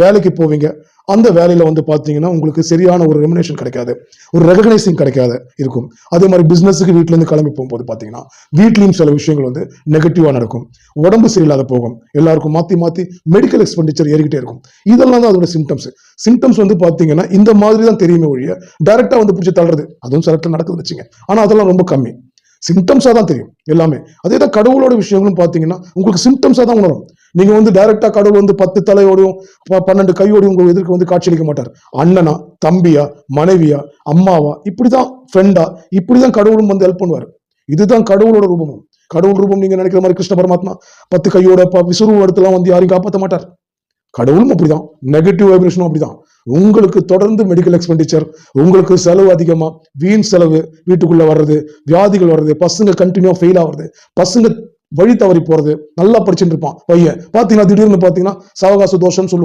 வேலைக்கு போவீங்க. அந்த வேலையில வந்து பாத்தீங்கன்னா உங்களுக்கு சரியான ஒரு ரெமினேஷன் கிடைக்காது. ஒரு ரெகனைசிங் கிடைக்காத இருக்கும். அதே மாதிரி பிசினஸுக்கு வீட்ல இருந்து கிளம்பி போகும்போது பாத்தீங்கன்னா வீட்லயும் சில விஷயங்கள் வந்து நெகட்டிவா நடக்கும். உடம்பு சரியில்லாத போகும். எல்லாருக்கும் மாத்தி மாத்தி மெடிக்கல் எக்ஸ்பெண்டிச்சர் ஏறிக்கிட்டே இருக்கும். இதெல்லாம் தான் அதோட சிம்டம்ஸ் சிம்டம்ஸ் வந்து பாத்தீங்கன்னா இந்த மாதிரி தான் தெரியுமே ஒழிய டைரக்டா வந்து பிடிச்சி தள்ளுறது. அதுவும் சில இடத்துல நடக்குது வச்சுங்க. ஆனா அதெல்லாம் ரொம்ப கம்மி. சிம்டம்ஸா தான் தெரியும் எல்லாமே. அதே தான் கடவுளோட விஷயங்களும் பாத்தீங்கன்னா உங்களுக்கு சிம்டம்ஸா தான் உணரும். நீங்க வந்து டைரக்டா கடவுள் வந்து பத்து தலையோடையும் பன்னெண்டு கையோடையும் உங்க எதிர்க்க வந்து காட்சியளிக்க மாட்டார். அண்ணனா தம்பியா மனைவியா அம்மாவா இப்படிதான் ஃப்ரெண்டா இப்படிதான் கடவுளும் வந்து ஹெல்ப் பண்ணுவார். இதுதான் கடவுளோட ரூபமும் கடவுள் ரூபம் நீங்க நினைக்கிற மாதிரி கிருஷ்ண பரமாத்மா பத்து கையோட ப- விசுறு இடத்துலாம் வந்து யாரையும் காப்பாற்ற மாட்டார். கடவுளும் அப்படிதான். நெகட்டிவ் வைப்ரேஷனும் அப்படிதான். உங்களுக்கு தொடர்ந்து மெடிக்கல் எக்ஸ்பெண்டிச்சர் உங்களுக்கு செலவு அதிகமா வீண் செலவு வீட்டுக்குள்ள வர்றது வியாதிகள் வர்றது பசங்க கண்டினியூ ஃபெயில் ஆகுறது பசங்க வழி தவறி போறது. நல்லா படிச்சுட்டு இருப்பான் பையன். பாத்தீங்கன்னா திடீர்னு பாத்தீங்கன்னா சவகாச தோஷம் சொல்லுவோம்